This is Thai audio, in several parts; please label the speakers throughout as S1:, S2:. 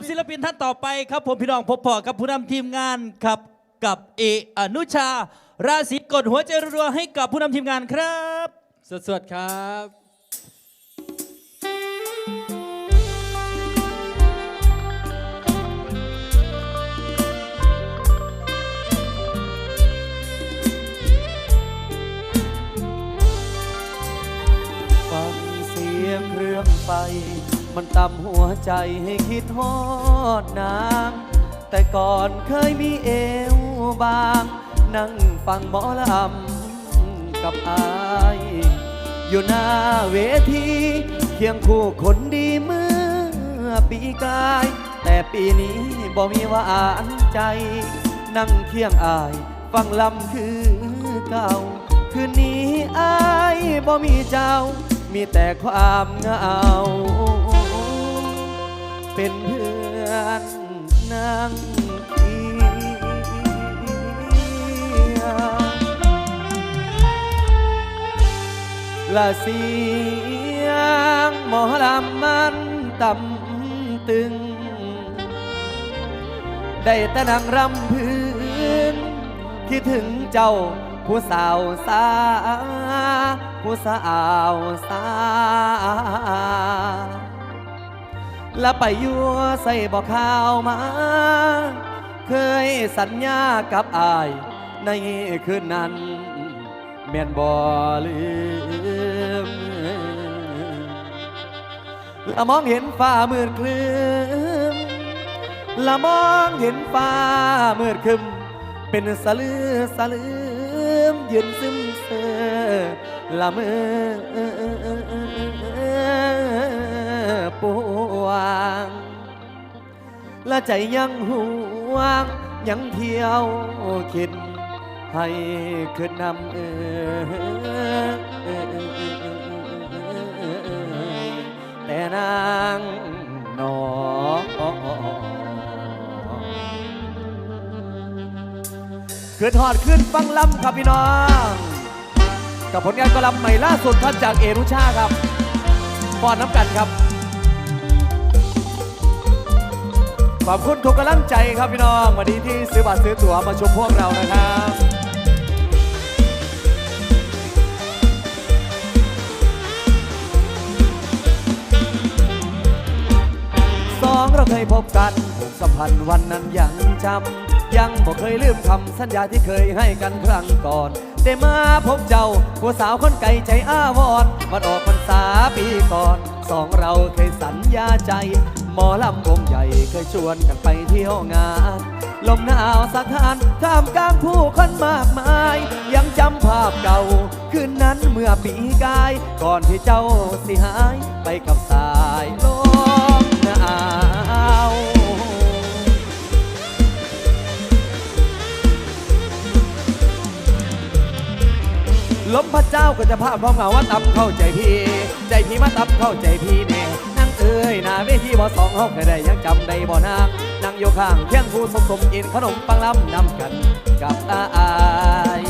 S1: ับศิลปินท่านต่อไปครับผมพี่น้องพบพอกับผู้นำทีมงานครับกับเออนุชา ราศีกดหัวใจรัวๆให้กับผู้นำทีมงานครับ
S2: สวัสดๆครับ
S3: ฟังเสียงเครื่องไฟ มันตำหัวใจให้คิดทอดนาง แต่ก่อนเคยมีเอวบาง นั่งฟังหมอลำกับอาย อยู่หน้าเวที เคียงคู่คนดีเมื่อปีกาย แต่ปีนี้บ่มีหวานใจ นั่งเคียงอาย ฟังลำคือเก่า คืนนี้อายบ่มีเจ้า มีแต่ความเหงา เป็นเพื่อนนั่งเคียงละเสียงหมอลำมันต่ำตึง ได้แต่นั่งรำพื้นคิดถึงเจ้าผู้สาวสาผู้สาวสา และไปยัวใส่บอกข่าวมา เคยสัญญากับอาย ในคืนนั้น แม่นบ่ลืมละมองเห็นฟ้ามืดคลึมละมองเห็นฟ้ามืดคึม เป็นสลือสลืมยืนซึมเสือละเมือ ปวง และใจยังห่วง ยังเที่ยวคิด ให้ขึ้นนำเออแต่นางนอขึ้นหอดขึ้นฟังลำครับพี่น้อง กับผลงานกอลำใหม่ล่าสุดครับจากเอรุชาครับป้อนน้ำกันครับ ขอบคุณทุกกำลังใจครับพี่น้อง วันนี้ที่ซื้อบัตรซื้อตั๋วมาชมพวกเรานะครับสองเราเคยพบกันผูกสัมพันธ์วันนั้นยังจำยังบอกเคยลืมคำสัญญาที่เคยให้กันครั้งก่อนได้มาพบเจ้าผู้สาวคนไกลใจอ้าวอนวันออกพรรษาปีก่อน สองเราเคยสัญญาใจ หมอลำวงใหญ่เคยชวนกันไปเที่ยวงาน ลมหนาวสักทานท่ามกลางผู้คนมากมาย ยังจำภาพเก่า คืนนั้นเมื่อปีกาย ก่อนที่เจ้าสิหายไปกับสายลมหนาวลมพระเจ้าก็จะพาพร้อมเหงาว่าตับเข้าใจพี่ ใจพี่มาตับเข้าใจพี่แน่นั่งเอ้ยหน้าเวทีบ่สองห้องเคยได้ยังจำได้บ่นางนั่งอยู่ข้างเคียงผู้สมสมกินขนมปังล้ำนำกันกับอาอาย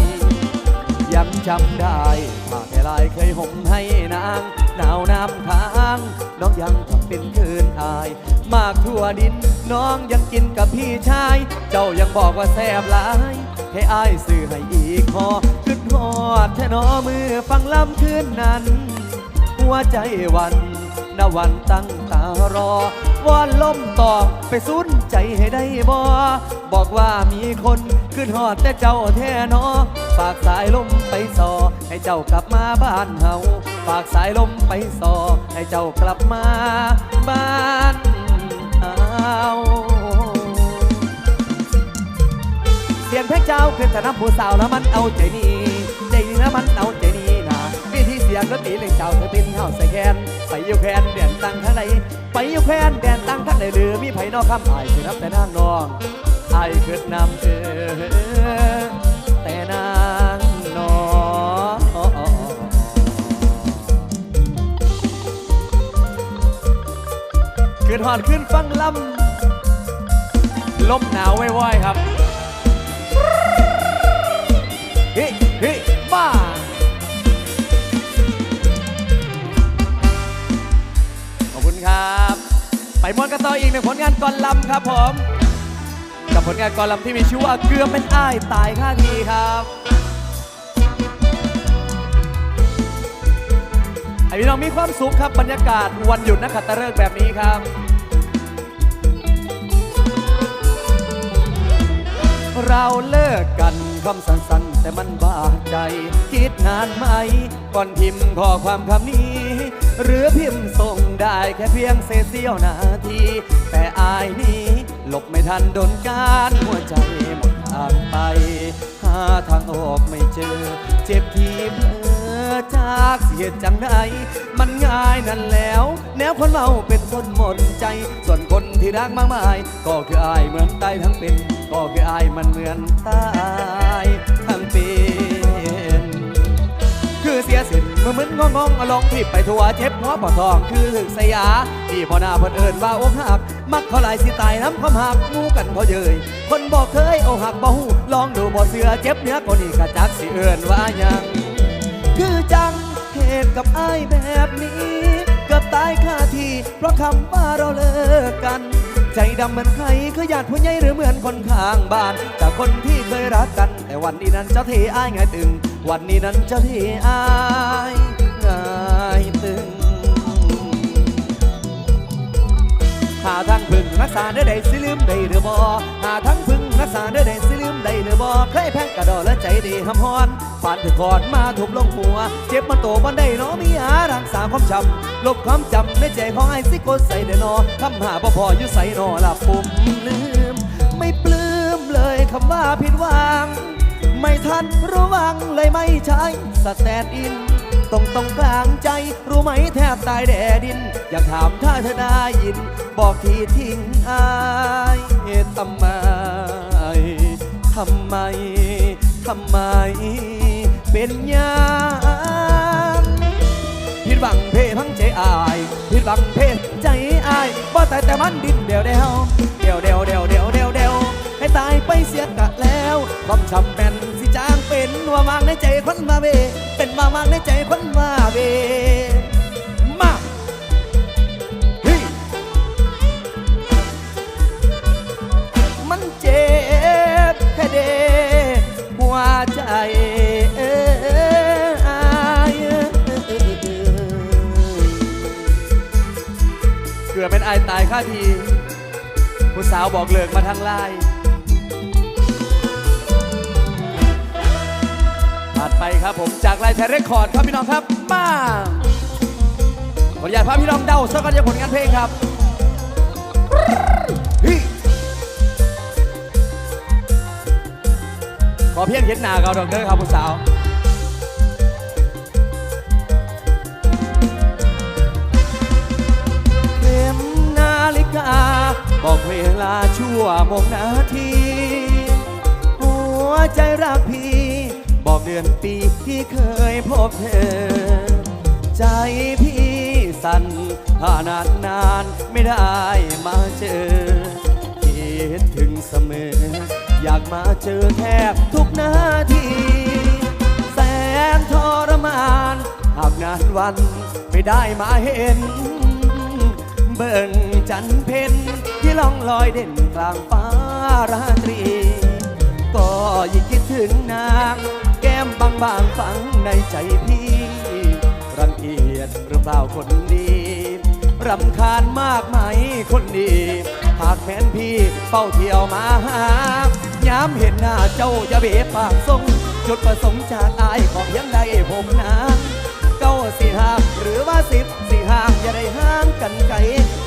S3: ยังจำได้ผ้าแค่ลายเคยห่มให้นางหนาวน้ำค้างน้องยังทำเป็นคืนอาย มากทั่วดินน้องยังกินกับพี่ชาย เจ้ายังบอกว่าแซ่บหลายให้อายซื้อให้อีกพอขึ้นหอดแท่นอมือฟังล้ำคืนนั้น หัวใจวัน นวันตั้งตารอวอนลมตอบไปสุนใจให้ได้บ่บอกว่ามีคนขึ้นหอดแต่เจ้าแท่นอฝากสายลมไปสอให้เจ้ากลับมาบ้านเฮาฝากสายลมไปสอให้เจ้ากลับมาบ้านเฮาเสียงเพลงเจ้าคือแต่น้ำผู้สาวแล้วมันเอาใจนี่ใจนี่แล้วมันเอา สียงดนตรีเล่งเจ้าเธอเป็นเฮาใส่แคนไปอยู่แคนแดนตังทั้งใดไปอยู่แคนแดนตังทั้งใดหรือมีไผนอกคำอายคือนับแต่นางนองอายคือนำเออแต่นางนองขึ้นหอดขึ้นฟังลำลมหนาวไว้ๆครับเฮ้เฮ้บ้าขอมนกันต่ออีกหนึ่งผลงานกอลลำครับผม กับผลงานกอลลำที่มีชื่อว่าเกือเป็นอ้ายตายค่าทีครับให้พี่น้องมีความสุขครับบรรยากาศวันหยุดนักขัตฤกษ์แบบนี้ครับ เราเลิกกันคำสั้นๆแต่มันบาดใจ คิดนานไหม ก่อนพิมพ์ข้อความคำนี้ หรือพิมพ์ส่งได้แค่เพียงเศษเสี้ยวนาที แต่อายนี้หลบไม่ทันโดนการหัวใจหมดทางไป หาทางออกไม่เจอ เจ็บที่เพ้อจากเสียจังใดมันง่ายนั่นแล้ว แนวคนเมาเป็นคนหมดใจ ส่วนคนที่รักมากมาย ก็คืออายเหมือนตายทั้งเป็น ก็คืออายมันเหมือนตายทั้งเป็นคือเสียสิน มือมึนงงงลองทิพไปทัวเจ็บหัวปอทองคือถึกสยาที่พอหน้าเพิ่นเอิญว่าอกหัก มักเขาหลายสิตายน้ำความหักงูกันเขาเยยคนบอกเคยอกหักบ่หูลองดูบ่เสือเจ็บเนื้อก็นี่กะจักสิเอิญว่ายังคือจังเหตุกับอ้ายแบบนี้ เกือบตายคาทีเพราะคำว่าเราเลิกกันใจดำเหมือนใครคือญาติผู้ใหญ่หรือเหมือนคนข้างบ้านจากคนที่เคยรักกัน แต่วันนี้นั้นเจ้าเทอ้ายไงตึง วันนี้นั้นจ้าเทอ้ายไงายตึงหาทางพึ่งรักษาได้ใดสิลืมได้หรือบ่หาทางพึ่งรักษาได้ใดสิลืมได้หรือบ่เคยแพ้กระดอและใจดีหำฮอนฝานถึงคอนมาทุบลงหัว เจ็บมันโตบันได้นาะมีหารักษาความจำลบความจำในใจของไอ้สิกดใส่เดนอคำหาบ่พออยู่ใส่นอหลับปุ่มลืม ไม่ปลื้มเลยคำว่าผิดหวัง ไม่ทันระวังเลยไม่ใช่สแตนอินตรงตรงกลางใจ รู้ไหมแทบตายแดดิน อยากถามถ้าเธอได้ยิน บอกทีทิ้งอายทำไมทำไมทำไม เป็นยางผิดหวังเพพังใจอายผิดหวังเพใจอายบ่แต่แต่มันดินเดียวเดียวเดียวเดียวเดียวเดียวเดียวให้ตายไปเสียกะแล้วความช้ำแม่น เป็นว่ามางในใจคนมาเว เป็นมามางในใจคนมาเว มาฮ้ยมันเจ็บแค่เดหัวใจเกือบเป็นไอตายค่าที ผู้สาวบอกเลิกมาทางไลน์ ถัดไปครับผมจากไลน์แทนเรคคอร์ดครับพี่น้องครับมาขออนุญาตพาพี่น้องเดาสักกันจากผลงานเพลงครับขอเพียงเห็นหน้าเขาดอกเด้อครับผู้สาวเข็มนาฬิกา บอกเวลาชั่วโมงนาที หัวใจรักพี่ เดือนปีที่เคยพบเธอ ใจพี่สั่นผ่านานนานไม่ได้มาเจอคิดถึงเสมอ อยากมาเจอแทบทุกนาที แสนทรมานหากงานวันไม่ได้มาเห็น เบิ่งจันเพนที่ล่องลอยเด่นกลางฟ้าราตรี ก็ยิ่งคิดถึงนาง แก้มบางบางๆฝังในใจพี่ รังเกียจหรือเปล่าคนดีรำคาญมากไหมคนดีหากแฟนพี่เฝ้าเที่ยวมาหาย้ำเห็นหน้าเจ้าอย่าเบะปากทรง จุดประสงค์จากอายของยังได้ผมนะเก้าสี่ห้าหรือว่าสิบสี่ห้าอย่าได้ห่างกันไกล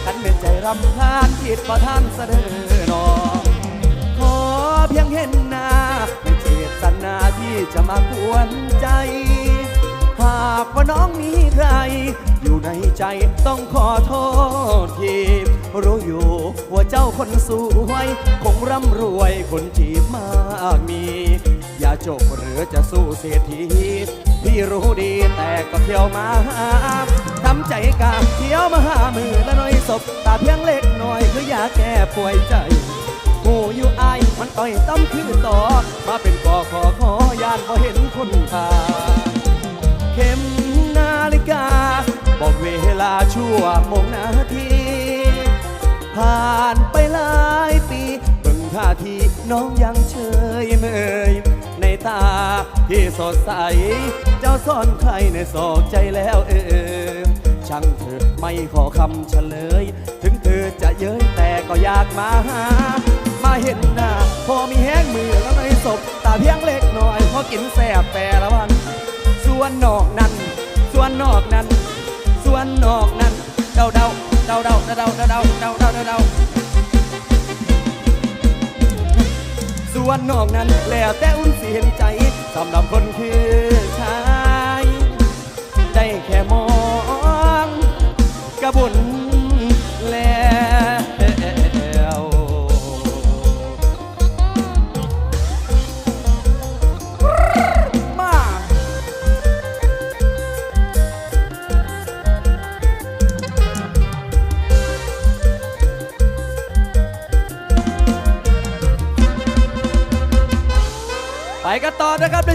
S3: ขันเป็นใจรำคาญคิดประทานเสนอนอขอเพียงเห็นหน้า ไม่เจตนาที่จะมากวนใจ หากว่าน้องมีใคร อยู่ในใจต้องขอโทษทีรู้อยู่ว่าเจ้าคนสวย คงร่ำรวยคนจีบมากมี อย่าจบหรือจะสู้เศรษฐีพี่รู้ดีแต่ก็เที่ยวมาหาทำใจกาเที่ยวมาหามือละน่อยศพตาเพียงเล็กน้อยคือยาแก้ป่วยใจ หูอยู่อายมันต่อยต้ำคือต่อ มาเป็นกอขอขอยานพอเห็นคุณค่าเข็มนาฬิกา บอกเวลาชั่วโมงนาที ผ่านไปหลายปีเบิ่งท่าทีน้องยังเฉยเมยในตาที่สดใส เจ้าซ่อนใครในโศกใจแล้วเออช่างเถิดไม่ขอคำเฉลย ถึงเธอจะเย้ยแต่ก็อยากมาหามา เห็นหน้าพอมีแห้งมือแล้วในศพตาเพียงเล็กหน่อยพอกินแสบแต่ละวัน ส่วนนอกนั้น ส่วนนอกนั้น ส่วนนอกนั้นเดาเดาเดาเดาเดาเดาเดาเดาเดาเดาเดาส่วนนอกนั้นแล้วแต่อุ่นสิเห็นใจสำหรับคนคือ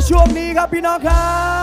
S3: ช่วงนี้ครับพี่น้องครับ